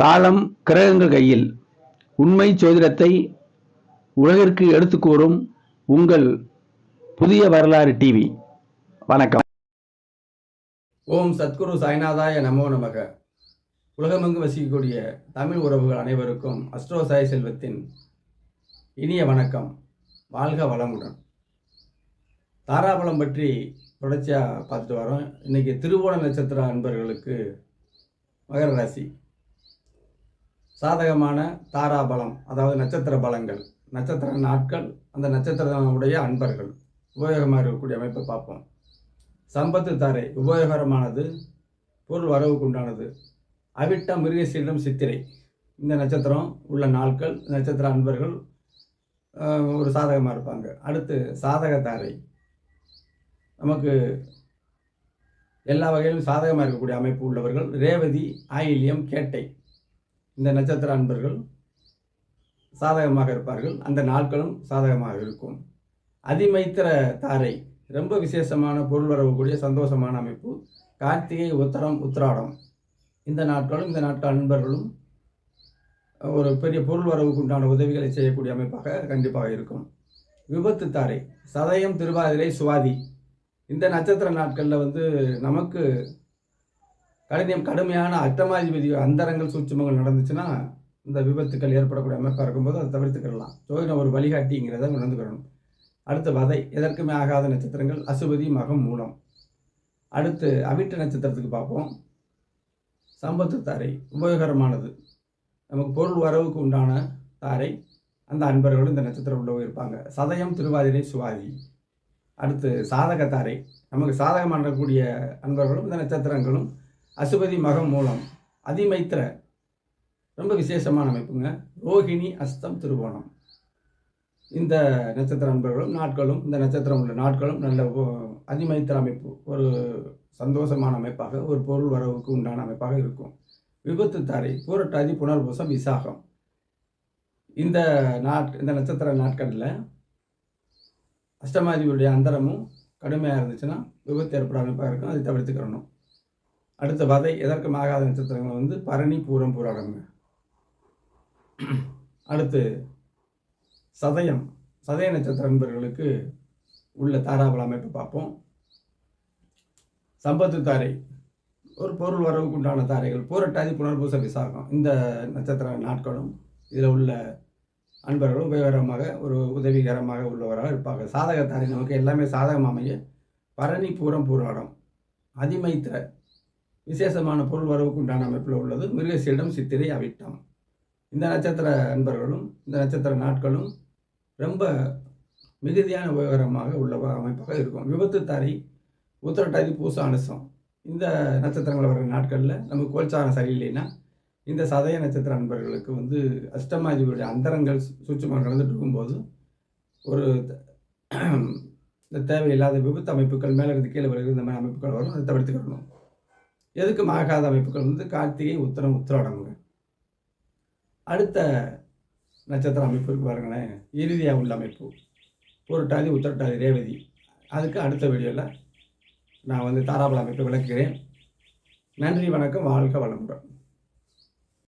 காலம் கிரகங்கள் கையில். உண்மை சோதிடத்தை உலகிற்கு எடுத்து கூறும் உங்கள் புதிய வரலாறு டிவி வணக்கம். ஓம் சத்குரு சாய்நாதாய நமோ நமக. உலகமெங்கு வசிக்கக்கூடிய தமிழ் உறவுகள் அனைவருக்கும் அஸ்ட்ரோ சாய் செல்வத்தின் இனிய வணக்கம். வாழ்க வளமுடன். தாராபலம் பற்றி தொடர்ச்சியாக பார்த்துட்டு வரோம். இன்னைக்கு திருவோண நட்சத்திர அன்பர்களுக்கு மகர ராசி. சாதகமான தாராபலம் அதாவது நட்சத்திர பலங்கள் நட்சத்திர நாட்கள் அந்த நட்சத்திரனுடைய அன்பர்கள். உபயோகமாக இருக்கக்கூடிய அமைப்பை பார்ப்போம். சம்பத்து தாரை உபயோகரமானது பொருள் வரவுக்கு உண்டானது அவிட்ட மிருகசீரிடம் சித்திரை. இந்த நட்சத்திரம் உள்ள நாட்கள் நட்சத்திர அன்பர்கள் ஒரு சாதகமாக இருப்பாங்க. அடுத்து சாதக தாரை. நமக்கு எல்லா வகையிலும் சாதகமாக இருக்கக்கூடிய அமைப்பு உள்ளவர்கள் ரேவதி ஆயில்யம் கேட்டை. இந்த நட்சத்திர அன்பர்கள் சாதகமாக இருப்பார்கள். அந்த நாட்களும் சாதகமாக இருக்கும். அதிமைத்திர தாரை ரொம்ப விசேஷமான பொருள் வரக்கூடிய சந்தோஷமான அமைப்பு. கார்த்திகை உத்தரம் உத்திராடம். இந்த நாட்களும் இந்த நாட்கள் அன்பர்களும் ஒரு பெரிய பொருள் வரவுக்கு உண்டான உதவிகளை செய்யக்கூடிய அமைப்பாக கண்டிப்பாக இருக்கும். விபத்து தாரை சதயம் திருவாதிரை சுவாதி. இந்த நட்சத்திர நாட்களில் வந்து நமக்கு கடினம் கடுமையான அட்டமாதிபதி அந்தரங்கள் சூட்சமங்கள் நடந்துச்சுன்னா இந்த விபத்துக்கள் ஏற்படக்கூடிய அமைப்பாக இருக்கும்போது அதை தவிர்த்துக்கிடலாம். ஜோதிடம் ஒரு வழிகாட்டிங்கிறத உணர்ந்துக்கிறணும் அடுத்து வதை எதற்குமே ஆகாத நட்சத்திரங்கள் அசுபதி மகம் மூலம். அடுத்து அவிட்ட நட்சத்திரத்துக்கு பார்ப்போம். சம்பத்து தாரை உபயோகரமானது நமக்கு பொருள் வரவுக்கு உண்டான தாரை அந்த அன்பர்களும் இந்த நட்சத்திரம் உள்ளவங்க இருப்பாங்க சதயம் திருவாதிரை சுவாதி. அடுத்து சாதக தாரை நமக்கு சாதகம் பண்ணக்கூடிய அன்பர்களும் இந்த நட்சத்திரங்களும் அசுபதி மகம் மூலம் அதிமைத்திர ரொம்ப விசேஷமான அமைப்புங்க. ரோஹிணி அஸ்தம் திருவோணம். இந்த நட்சத்திர அன்பர்களும் நாட்களும் இந்த நட்சத்திரம் உள்ள நாட்களும் நல்ல அதிமைத்திர அமைப்பு. ஒரு சந்தோஷமான அமைப்பாக ஒரு பொருள் வரவுக்கு உண்டான அமைப்பாக இருக்கும். விபத்து தாரை பூரட்டாதி புனர்பூசம் விசாகம். இந்த நாட் இந்த நட்சத்திர நாட்களில் அஷ்டமாதிபதியுடைய அந்தரமும் கடுமையாக இருந்துச்சுன்னா விபத்து ஏற்பட அமைப்பாக இருக்கும். அதை தவிர்த்துக்கிறணும். அடுத்த வதை எதற்கும் ஆகாத நட்சத்திரங்கள் வந்து பரணி பூரம் பூராடங்க. அடுத்து சதயம். சதய நட்சத்திர நண்பர்களுக்கு உள்ள தாராபல அமைப்பை பார்ப்போம். சம்பத்து தாரை. ஒரு பொருள் வரவுக்கு உண்டான தாரைகள். பூரட்டாதி புனர்பூச விசாகம். இந்த நட்சத்திர நாட்களும் இதில் உள்ள அன்பர்களும் உபயோகரமாக ஒரு உதவிகரமாக உள்ளவராக இருப்பாங்க சாதக தாரை நமக்கு எல்லாமே சாதகம் அமைய பரணி பூரம் பூராடம். அதிமைத்திர. விசேஷமான பொருள் வரவுக்கு உண்டான அமைப்பில் உள்ளது. மிருகசீடம் சித்திரை அவிட்டம். இந்த நட்சத்திர அன்பர்களும் இந்த நட்சத்திர நாட்களும் ரொம்ப மிகுதியான உபயோகரமாக உள்ள அமைப்பாக இருக்கும். விபத்து தாரி உத்திரட்டாதி பூச அனுசம். இந்த நட்சத்திரங்கள் வர நாட்களில் நமக்கு கோல்சாரம் சரியில்லைன்னா இந்த சதய நட்சத்திர அன்பர்களுக்கு வந்து அஷ்டமாதிபதியுடைய அந்தரங்கள் சூட்சமாக நடந்துட்டு இருக்கும்போது ஒரு இந்த தேவையில்லாத விபத்து அமைப்புகள் மேலே இருந்து கீழே வருகிறது இந்த மாதிரி அமைப்புகள் வரும் அதை தவிர்த்துக்கணும். எதுக்கும் ஆகாத அமைப்புகள் வந்து கார்த்திகை உத்திரம் உத்திராடமுங்க அடுத்த நட்சத்திர அமைப்பு பாருங்களேன். இறுதியாக உள்ள அமைப்பு. புரட்டாதி உத்திரட்டாதி ரேவதி. அதுக்கு அடுத்த வீடியோவில் நான் வந்து தாராபல அமைப்பை விளக்குகிறேன். நன்றி வணக்கம் வாழ்க வளமுடன்.